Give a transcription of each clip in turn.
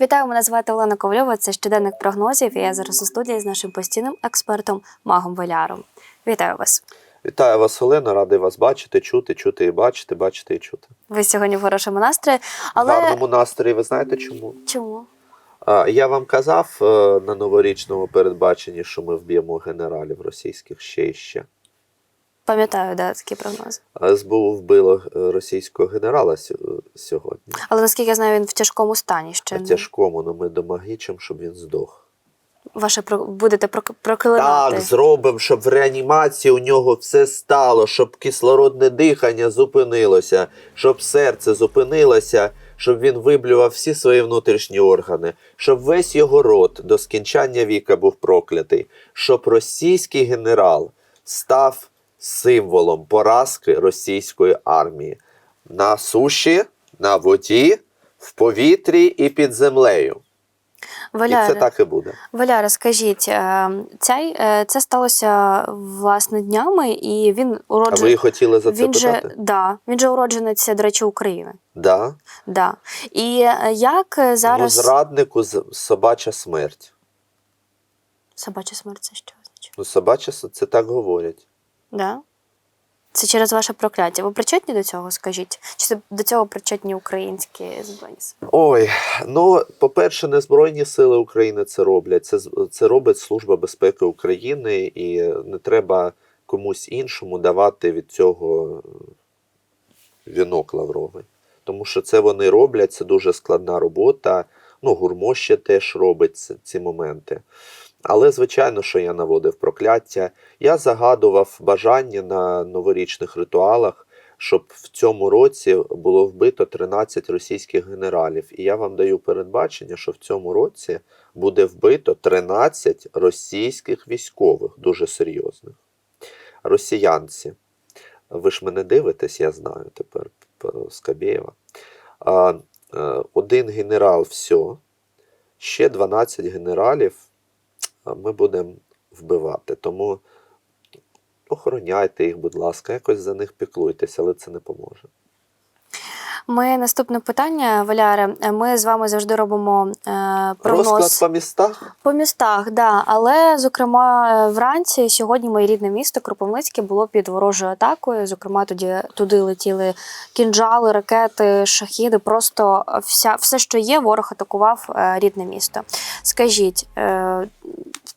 Вітаю, мене звати Олена Ковльова. Це щоденник прогнозів. І я зараз у студії з нашим постійним експертом Магом Валяром. Вітаю вас. Вітаю вас, Олена, радий вас бачити, чути, чути і бачити, бачити і чути. Ви сьогодні в хорошому настрої. але В гарному настрої, ви знаєте чому? чому? Я вам казав е, на новорічному передбаченні, що ми вб'ємо генералів російських ще і ще. Пам'ятаю, да, такі прогнози. А СБУ вбило е, російського генерала сьо- сьогодні. Але наскільки я знаю, він в тяжкому стані ще не- тяжкому, але ми домагічимо, щоб він здох. ваше будете прок- проклинати. Так, зробимо, щоб в реанімації у нього все стало, щоб кислородне дихання зупинилося, щоб серце зупинилося, щоб він виблював всі свої внутрішні органи, щоб весь його рот до скінчання віка був проклятий, щоб російський генерал став символом поразки російської армії на суші, на воді, в повітрі і під землею. І це так і буде. Валяре, скажіть, е, цей, е, це сталося власне днями, і він А ви хотіли за це Він же, да, він же уродженець, до речі, України. Да. Да. І е, як зараз Ну, зраднику собача смерть. собача смерть це що означає? Ну, собача це так говорять. Да? Це через ваше прокляття. Ви причетні до цього, скажіть? Чи до цього причетні українські збройні сили? Ой, ну, по-перше, не Збройні Сили України це роблять. Це, це робить Служба безпеки України, і не треба комусь іншому давати від цього вінок лавровий. Тому що це вони роблять, це дуже складна робота. Ну, гурмо ще теж робить ці, моменти. Але, звичайно, що я наводив прокляття. Я загадував бажання на новорічних ритуалах, щоб в цьому році було вбито 13 російських генералів. І я вам даю передбачення, що в цьому році буде вбито 13 російських військових, дуже серйозних. Росіянці. Ви ж мене дивитесь, я знаю тепер Скабєєва. Е, один генерал все, ще 12 генералів ми будемо вбивати. Тому охороняйте їх, будь ласка, якось за них піклуйтесь, але це не поможе. Моє наступне питання, Валяре. Ми з вами завжди робимо е, прогноз Розклад по містах. по містах, да. Але, зокрема, е, вранці сьогодні моє рідне місто Кропивницьке було під ворожою атакою. Зокрема, тоді туди летіли кінжали, ракети, шахіди. Просто вся все, що є, ворог атакував е, рідне місто. Скажіть,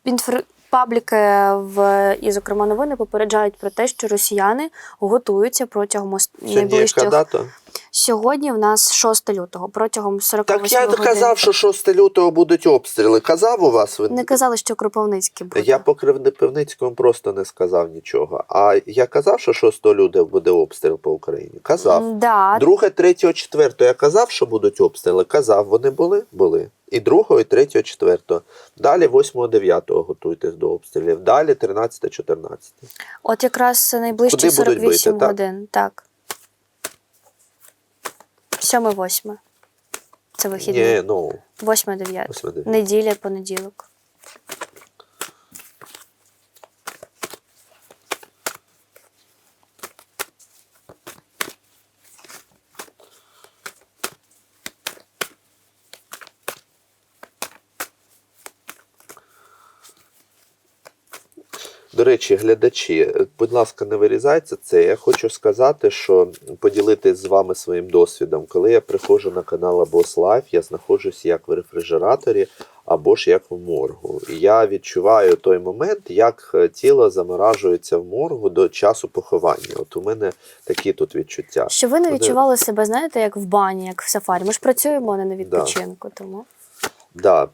інфр... Пабліки в і, зокрема, новини попереджають про те, що росіяни готуються протягом найближчих дата? Сьогодні в нас 6 лютого, протягом 48 Так я годин. казав, що 6 лютого будуть обстріли. Казав у вас? Ви... Не казали, що Кропивницький буде. Я по Кривнепивницькому просто не сказав нічого. А я казав, що 6 лютого буде обстріл по Україні. Казав. Да, Друге, третього, четвертого я казав, що будуть обстріли. Казав, вони були? Були. І другого, і третього, четвертого. Далі 8, 9 готуйтесь до обстрілів. Далі 13, 14. От якраз найближчі Куди будуть 48 бити, так? годин. Так. 7-8. Це вихідні. Ні, ну, 8-9. 8-9. Неділя, понеділок. До речі, глядачі, будь ласка, не вирізайте це. Я хочу сказати, що поділитись з вами своїм досвідом. Коли я приходжу на канал Boss Life, я знаходжусь як в рефрижераторі або ж як в моргу. І я відчуваю той момент, як е, тіло заморажується в моргу до часу поховання. От у мене такі тут відчуття. Що ви не Вони- відчували себе, знаєте, як в бані, як в сафарі. Ми ж працюємо, а не на Да. відпочинку. Тому Да.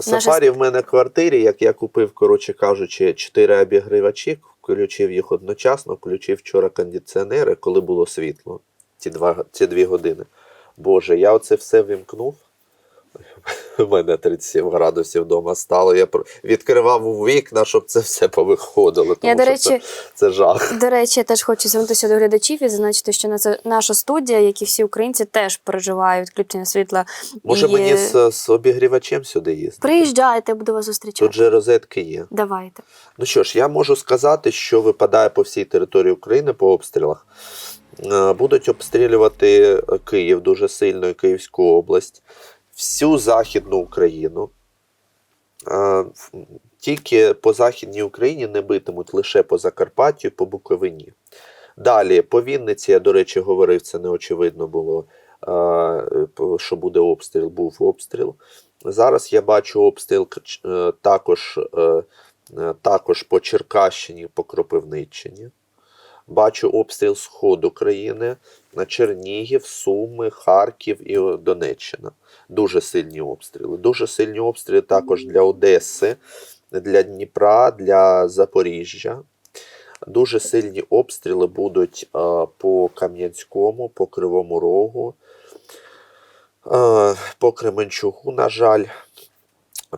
Сафарі в мене в квартирі, як я купив, коротше кажучи, чотири обігрівачі, включив їх одночасно, включив вчора кондиціонери, коли було світло. Ці, два, ці дві години. Боже, я оце все вимкнув. У мене 37 градусів вдома стало. Я відкривав вікна, щоб це все повиходило. Тому Я, до що це, це жах. До речі, я теж хочу звернутися до глядачів і зазначити, що наша- наша студія, як і всі українці, теж переживає відключення світла. Може і... мені з, з обігрівачем сюди їздити? Приїжджайте, буду вас зустрічати. Тут же розетки є. Давайте. Ну що ж, я можу сказати, що випадає по всій території України по обстрілах. Е, Будуть обстрілювати Київ дуже сильно і Київську область. Всю Західну Україну. Е, Тільки по Західній Україні не битимуть лише по Закарпаттю по Буковині. Далі, по Вінниці, я, до речі, говорив, це не очевидно було, е, що буде обстріл, був обстріл. Зараз я бачу обстріл е, також, також по Черкащині, по Кропивниччині. Бачу обстріл сходу країни на Чернігів, Суми, Харків і Донеччина. Дуже сильні обстріли. Дуже сильні обстріли також для Одеси, для Дніпра, для Запоріжжя. Дуже сильні обстріли будуть по Кам'янському, по Кривому Рогу, по Кременчугу, на жаль,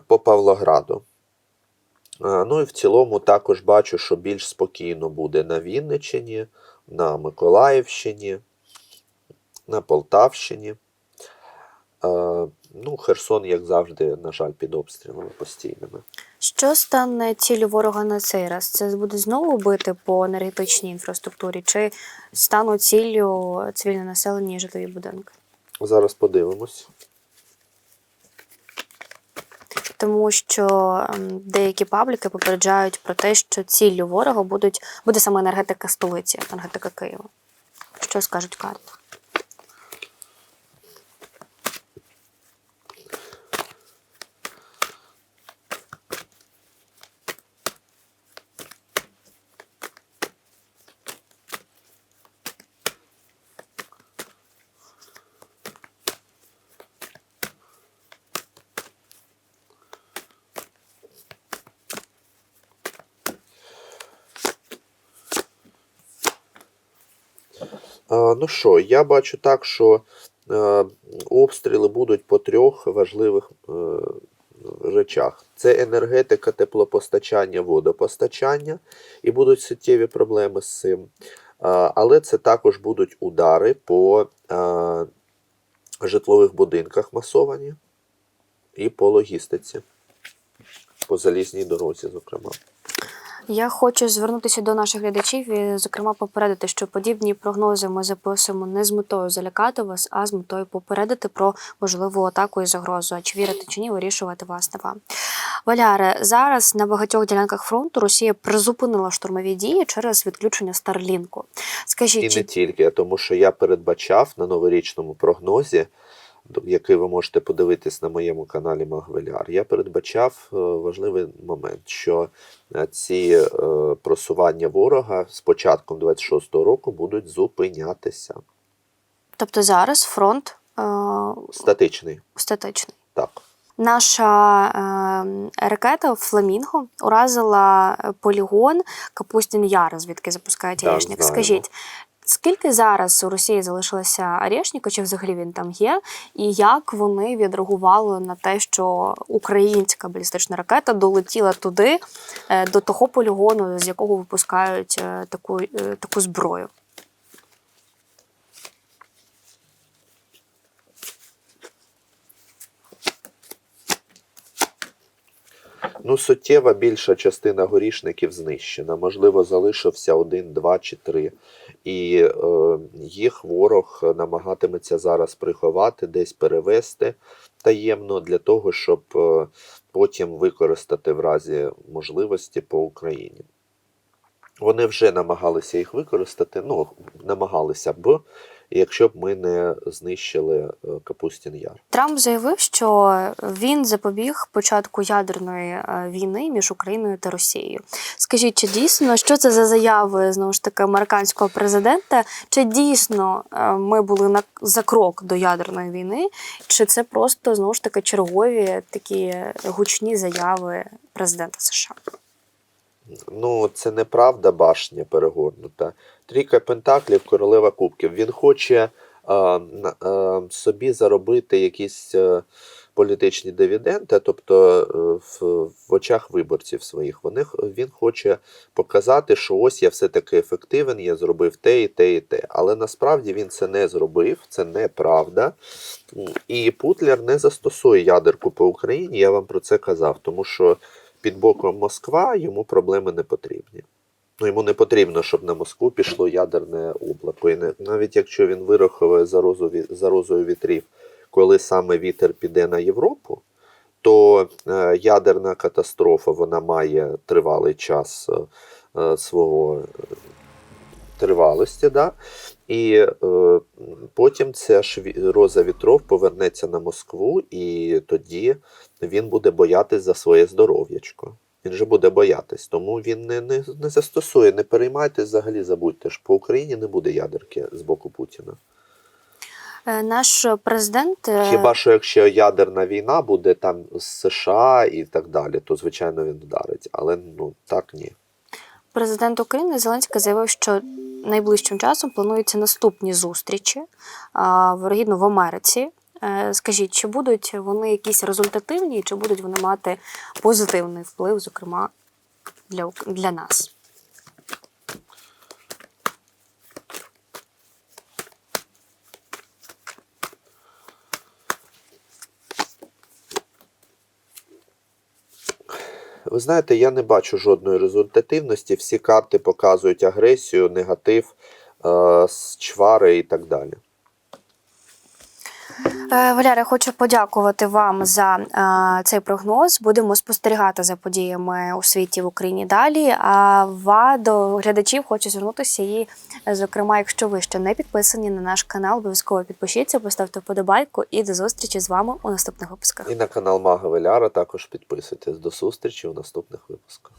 по Павлограду. Ну і в цілому також бачу, що більш спокійно буде на Вінниччині, на Миколаївщині, на Полтавщині. Е, Ну, Херсон, як завжди, на жаль, під обстрілами постійними. Що стане ціллю ворога на цей раз? Це буде знову бити по енергетичній інфраструктурі, чи стануть ціллю цивільне населення і житлові будинки? Зараз подивимось. Тому що ем, деякі пабліки попереджають про те, що ціллю ворога будуть буде саме енергетика столиці, енергетика Києва. Що скажуть карти? Ну що, я бачу так, що е, обстріли будуть по трьох важливих е, речах: це енергетика, теплопостачання, водопостачання, і будуть суттєві проблеми з цим. Але це також будуть удари по е, житлових будинках масовані і по логістиці, по залізній дорозі, зокрема. Я хочу звернутися до наших глядачів і, зокрема, попередити, що подібні прогнози ми записуємо не з метою залякати вас, а з метою попередити про можливу атаку і загрозу. А чи вірити чи ні, вирішувати власне вам. Валяре, зараз на багатьох ділянках фронту Росія призупинила штурмові дії через відключення Старлінку. Скажіть, І чи не тільки, тому що я передбачав на новорічному прогнозі, який ви можете подивитись на моєму каналі Магвеляр, я передбачав е, важливий момент, що е, ці е, просування ворога з початком 26-го року будуть зупинятися. тобто зараз фронт е, Статичний, статичний? так. Наша е, ракета Фламінго уразила полігон Капустін Яр, звідки запускають Орешник. Скажіть, скільки зараз у Росії залишилося Орешника, чи взагалі він там є? І як вони відреагували на те, що українська балістична ракета долетіла туди, е, до того полігону, з якого випускають е, таку, е, таку зброю? Ну, суттєва більша частина горішників знищена. Можливо, залишився один, два чи три. І е, їх ворог намагатиметься зараз приховати, десь перевести таємно для того, щоб е, потім використати в разі можливості по Україні. Вони вже намагалися їх використати, ну, намагалися б, якщо б ми не знищили е, Капустін Яр. Трамп заявив, що він запобіг початку ядерної е, війни між Україною та Росією. Скажіть, чи дійсно що це за заяви знову ж таки американського президента? Чи дійсно е, ми були на за крок до ядерної війни? Чи це просто знову ж таки чергові такі гучні заяви президента США? Ну, це неправда башня перегорнута. Трійка пентаклів, королева кубків. Він хоче е, е, собі заробити якісь е, політичні дивіденди, тобто е, в, в очах виборців своїх. Вони, він хоче показати, що ось я все-таки ефективен, я зробив те і те, і те. Але насправді він це не зробив, це неправда. І Путлер не застосує ядерку по Україні, я вам про це казав, тому що під боком Москва йому проблеми не потрібні. Ну, йому не потрібно, щоб на Москву пішло ядерне облако. І навіть якщо він вираховує за, розою вітрів коли саме вітер піде на Європу, то е, ядерна катастрофа вона має тривалий час е, е, свого тривалості. Да? І потім ця ж роза вітров повернеться на Москву, і тоді він буде боятись за своє здоров'ячко. Він же буде боятись, тому він не, не, не застосує, не переймайтесь взагалі, забудьте ж, по Україні не буде ядерки з боку Путіна. Е, Наш президент е, Хіба що якщо ядерна війна буде там з США і так далі, то звичайно він вдарить. Але ну так ні. Президент України Зеленський заявив, що найближчим часом плануються наступні зустрічі вирогідно в Америці. Е, Скажіть, чи будуть вони якісь результативні, чи будуть вони мати позитивний вплив, зокрема для, для нас? Ви знаєте, я не бачу жодної результативності. Всі карти показують агресію, негатив, е, чвари і так далі. Е, Валяра, хочу подякувати вам за е, цей прогноз. Будемо спостерігати за подіями у світі в Україні далі. А ва до глядачів хочу звернутися і, е, зокрема, якщо ви ще не підписані на наш канал, обов'язково підпишіться, поставте вподобайку і до зустрічі з вами у наступних випусках. І на канал Мага Веляра також підписуйтесь. До зустрічі у наступних випусках.